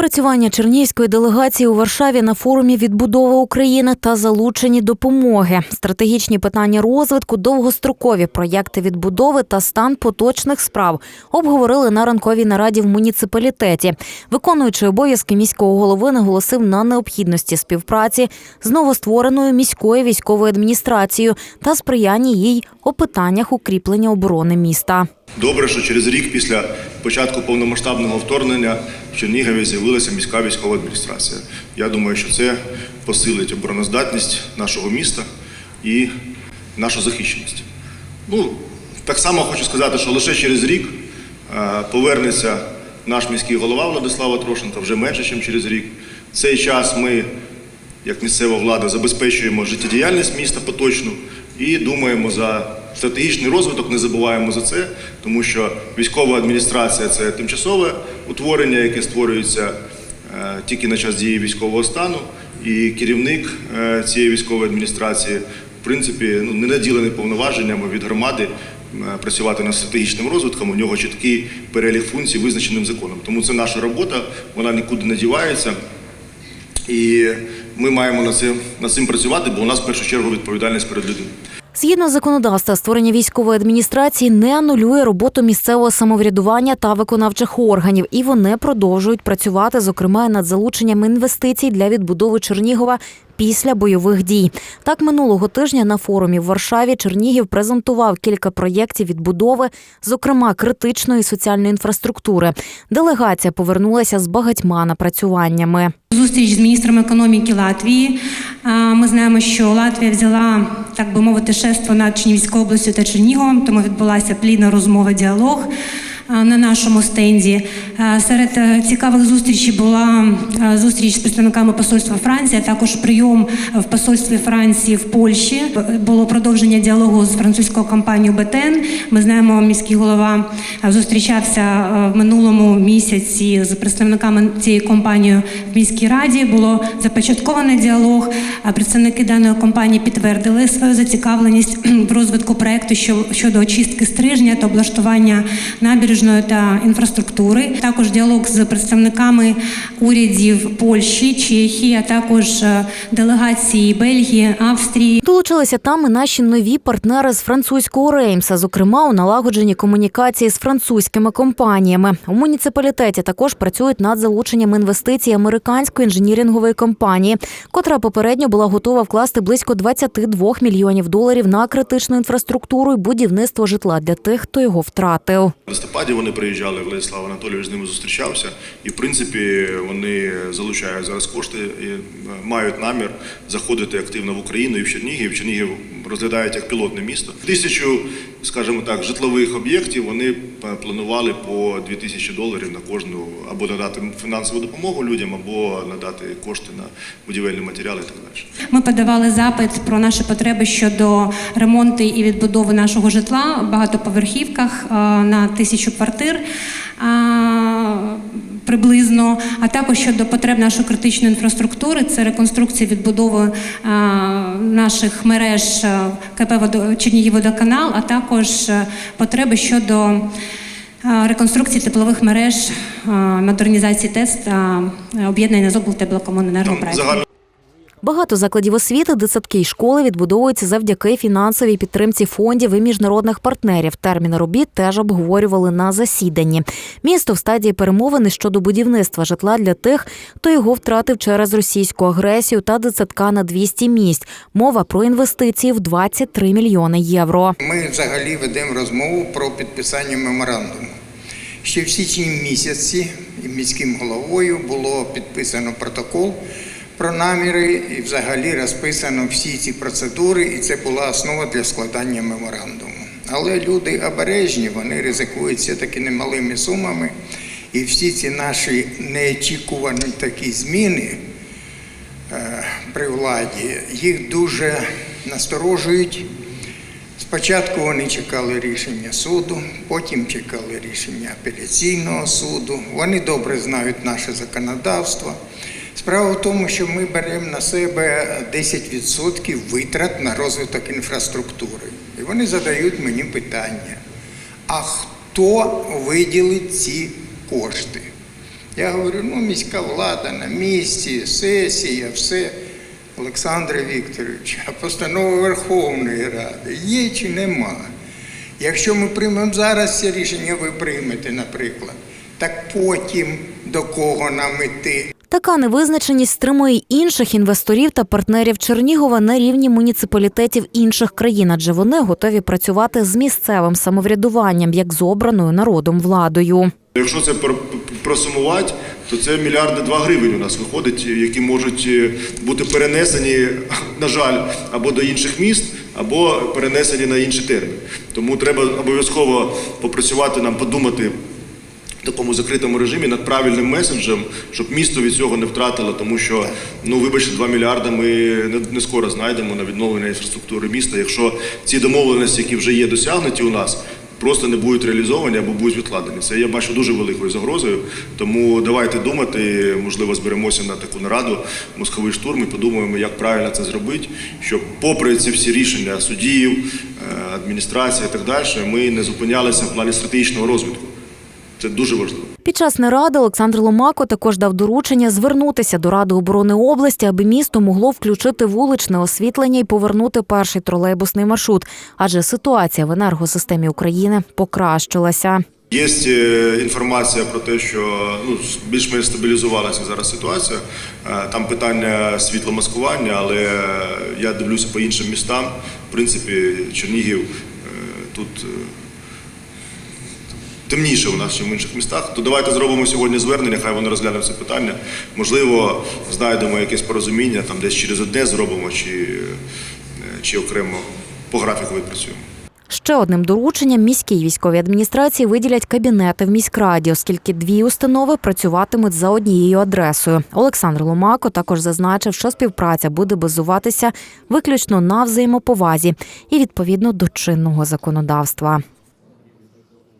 Напрацювання чернігівської делегації у Варшаві на форумі відбудова України та залучені допомоги, стратегічні питання розвитку, довгострокові проєкти відбудови та стан поточних справ обговорили на ранковій нараді в муніципалітеті. Виконуючи обов'язки міського голови, наголосив на необхідності співпраці з новоствореною міською військовою адміністрацією та сприяння їй у питаннях укріплення оборони міста. Добре, що через рік після початку повномасштабного вторгнення в Чернігові з'явилася міська військова адміністрація. Я думаю, що це посилить обороноздатність нашого міста і нашу захищеність. Ну, так само хочу сказати, що лише через рік е, повернеться наш міський голова Владислава Трошенка, вже менше, ніж через рік. В цей час ми, як місцева влада, забезпечуємо життєдіяльність міста поточну і думаємо за стратегічний розвиток, не забуваємо за це, тому що військова адміністрація це тимчасове утворення, яке створюється е, тільки на час дії військового стану, і керівник е, цієї військової адміністрації, в принципі, ну, не наділений повноваженнями від громади е, працювати над стратегічним розвитком. У нього чіткий перелік функцій, визначеним законом. Тому це наша робота, вона нікуди не дівається. І ми маємо над цим, над цим працювати, бо у нас в першу чергу відповідальність перед людьми. Згідно законодавства, створення військової адміністрації не анулює роботу місцевого самоврядування та виконавчих органів, і вони продовжують працювати, зокрема, над залученням інвестицій для відбудови Чернігова після бойових дій. Так минулого тижня на форумі в Варшаві Чернігів презентував кілька проєктів відбудови, зокрема критичної соціальної інфраструктури. Делегація повернулася з багатьма напрацюваннями. Зустріч з міністром економіки Латвії. Ми знаємо, що Латвія взяла, так би мовити, шество над Чернігівською областю та Черніговом, тому відбулася плідна розмова, діалог на нашому стенді. Серед е, цікавих зустрічей була е, зустріч з представниками посольства Франції, а також прийом в посольстві Франції в Польщі. Було продовження діалогу з французькою компанією БТН. Ми знаємо, міський голова е, зустрічався е, в минулому місяці з представниками цієї компанії в міській раді. Було започатковано діалог. Представники даної компанії підтвердили свою зацікавленість в розвитку проекту щодо очистки стрижня та облаштування набережної та інфраструктури. Також діалог з представниками урядів Польщі, Чехії, а також е, делегації Бельгії, Австрії, Долучилися там і наші нові партнери з французького Реймса, зокрема у налагодженні комунікації з французькими компаніями. У муніципалітеті також працюють над залученням інвестицій американської інженірингової компанії, котра попередньо була готова вкласти близько 22 мільйонів доларів на критичну інфраструктуру і будівництво житла для тих, хто його втратив. В листопаді вони приїжджали, Владислав Анатолійович з ними зустрічався, і в принципі вони залучають зараз кошти і е, мають намір заходити активно в Україну і в Чернігів. Чернігів розглядають як пілотне місто. Тисячу, скажімо так, житлових об'єктів вони планували по 2000 доларів на кожну або надати фінансову допомогу людям, або надати кошти на будівельні матеріали і так далі. Ми подавали запит про наші потреби щодо ремонту і відбудови нашого житла в багатоповерхівках е, на тисячу квартир. Приблизно, а також щодо потреб нашої критичної інфраструктури, це реконструкція відбудови а, наших мереж е, КП «Водо- Чернігівводоканал, а також е, потреби щодо е, реконструкції теплових мереж, е, модернізації ТЕС та е, об'єднання з облтеплокомуненергопроектом. Багато закладів освіти, дитсадки й школи відбудовуються завдяки фінансовій підтримці фондів і міжнародних партнерів. Терміни робіт теж обговорювали на засіданні. Місто в стадії перемовини щодо будівництва житла для тих, хто його втратив через російську агресію та дитсадка на 200 місць. Мова про інвестиції в 23 мільйони євро. Ми взагалі ведемо розмову про підписання меморандуму. Ще в січні місяці міським головою було підписано протокол про наміри і взагалі розписано всі ці процедури, і це була основа для складання меморандуму. Але люди обережні, вони ризикують все-таки немалими сумами, і всі ці наші неочікувані такі зміни е, при владі їх дуже насторожують. Спочатку вони чекали рішення суду, потім чекали рішення апеляційного суду. Вони добре знають наше законодавство. Справа в тому, що ми беремо на себе 10% витрат на розвиток інфраструктури. І вони задають мені питання: а хто виділить ці кошти? Я говорю, ну міська влада на місці, сесія, все. Олександре Вікторович, а постанова Верховної Ради є чи нема? Якщо ми приймемо зараз це рішення, ви приймете, наприклад, так потім до кого нам іти? Така невизначеність стримує інших інвесторів та партнерів Чернігова на рівні муніципалітетів інших країн, адже вони готові працювати з місцевим самоврядуванням, як з обраною народом владою. Якщо це про- просумувати, то це мільярди два гривень у нас виходить, які можуть е, бути перенесені, на жаль, або до інших міст, або перенесені на інший термін. Тому треба обов'язково попрацювати нам, подумати в такому закритому режимі над правильним меседжем, щоб місто від цього не втратило, тому що ну вибачте, 2 мільярди ми не, не скоро знайдемо на відновлення інфраструктури міста, якщо ці домовленості, які вже є досягнуті у нас. Просто не будуть реалізовані або будуть відкладені. Це я бачу дуже великою загрозою. Тому давайте думати. Можливо, зберемося на таку нараду мозковий штурм і подумаємо, як правильно це зробити, щоб, попри ці всі рішення суддів, е, адміністрації і так далі, ми не зупинялися в плані стратегічного розвитку. Це дуже важливо. Під час наради Олександр Ломако також дав доручення звернутися до Ради оборони області, аби місто могло включити вуличне освітлення і повернути перший тролейбусний маршрут, адже ситуація в енергосистемі України покращилася. Є е, інформація про те, що ну, більш-менш стабілізувалася зараз ситуація. Е, Там питання світломаскування, але я дивлюся по іншим містам. В принципі, Чернігів е, тут темніше у нас, ніж в інших містах. То давайте зробимо сьогодні звернення, хай вони розглянуть це питання. Можливо, знайдемо якесь порозуміння, там десь через одне зробимо, чи, е, чи окремо по графіку відпрацюємо. Ще одним дорученням міській військовій адміністрації виділять кабінети в міськраді, оскільки дві установи працюватимуть за однією адресою. Олександр Ломако також зазначив, що співпраця буде базуватися виключно на взаємоповазі і відповідно до чинного законодавства.